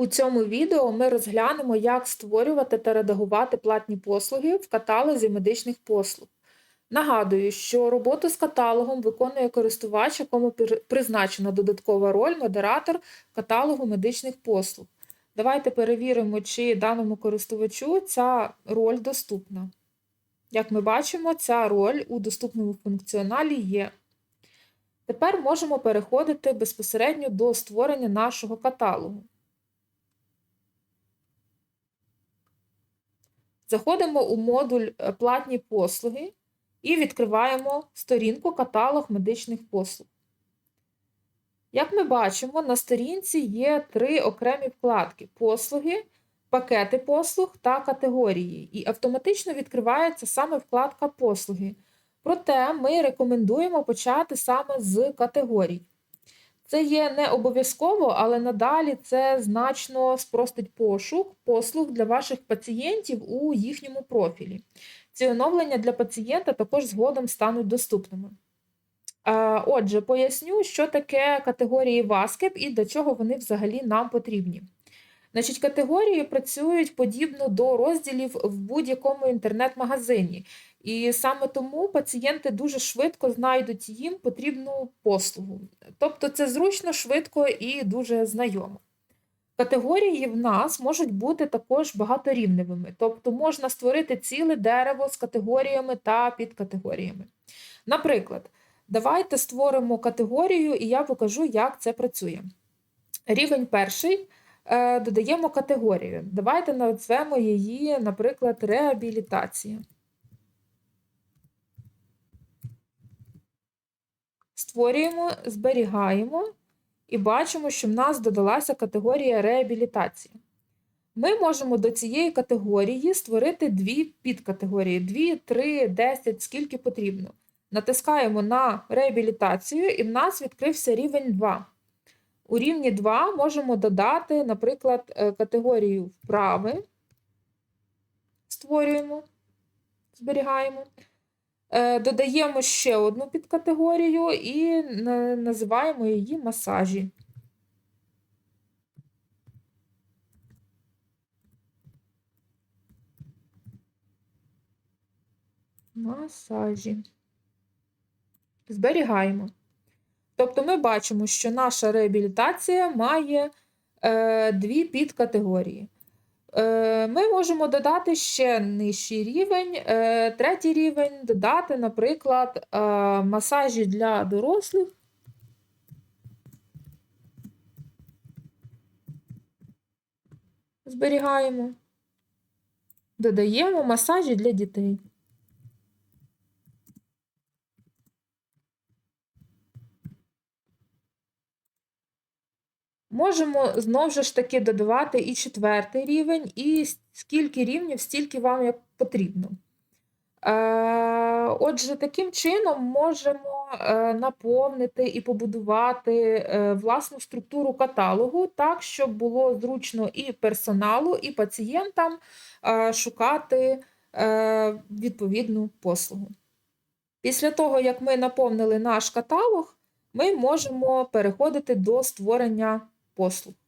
У цьому відео ми розглянемо, як створювати та редагувати платні послуги в каталозі медичних послуг. Нагадую, що роботу з каталогом виконує користувач, якому призначена додаткова роль модератор каталогу медичних послуг. Давайте перевіримо, чи даному користувачу ця роль доступна. Як ми бачимо, ця роль у доступному функціоналі є. Тепер можемо переходити безпосередньо до створення нашого каталогу. Заходимо у модуль е, Платні послуги і відкриваємо сторінку Каталог медичних послуг. Як ми бачимо, на сторінці є три окремі вкладки: послуги, пакети послуг та категорії. І автоматично відкривається саме вкладка послуги. Проте ми рекомендуємо почати саме з категорій. Це є не обов'язково, але надалі це значно спростить пошук послуг для ваших пацієнтів у їхньому профілі. Ці оновлення для пацієнта також згодом стануть доступними. Отже, поясню, що таке категорії WASCAP і для чого вони взагалі нам потрібні. Значить, категорії працюють подібно до розділів в будь-якому інтернет-магазині. І саме тому пацієнти дуже швидко знайдуть їм потрібну послугу. Тобто це зручно, швидко і дуже знайомо. Категорії в нас можуть бути також багаторівневими, тобто можна створити ціле дерево з категоріями та підкатегоріями. Наприклад, давайте створимо категорію, і я покажу, як це працює. Рівень перший е, додаємо категорію. Давайте назвемо її, наприклад, реабілітація. Створюємо, зберігаємо і бачимо, що в нас додалася категорія реабілітація. Ми можемо до цієї категорії створити дві підкатегорії: 2, 3, 10, скільки потрібно. Натискаємо на реабілітацію, і в нас відкрився рівень 2. У рівні 2 можемо додати, наприклад, е, категорію вправи. Створюємо, зберігаємо. Е, Додаємо ще одну підкатегорію і називаємо її масажі. Масажі. Зберігаємо. Тобто ми бачимо, що наша реабілітація має е, дві підкатегорії. Е, Ми можемо додати ще нижчий рівень, е, третій рівень додати, наприклад, е, масажі для дорослих. Зберігаємо. Додаємо масажі для дітей. Можемо знову ж таки додавати і четвертий рівень, і скільки рівнів, стільки вам як потрібно. Е, Отже, таким чином можемо е, наповнити і побудувати е, власну структуру каталогу так, щоб було зручно і персоналу, і пацієнтам шукати відповідну послугу. Після того, як ми наповнили наш каталог, ми можемо переходити до створення послуг.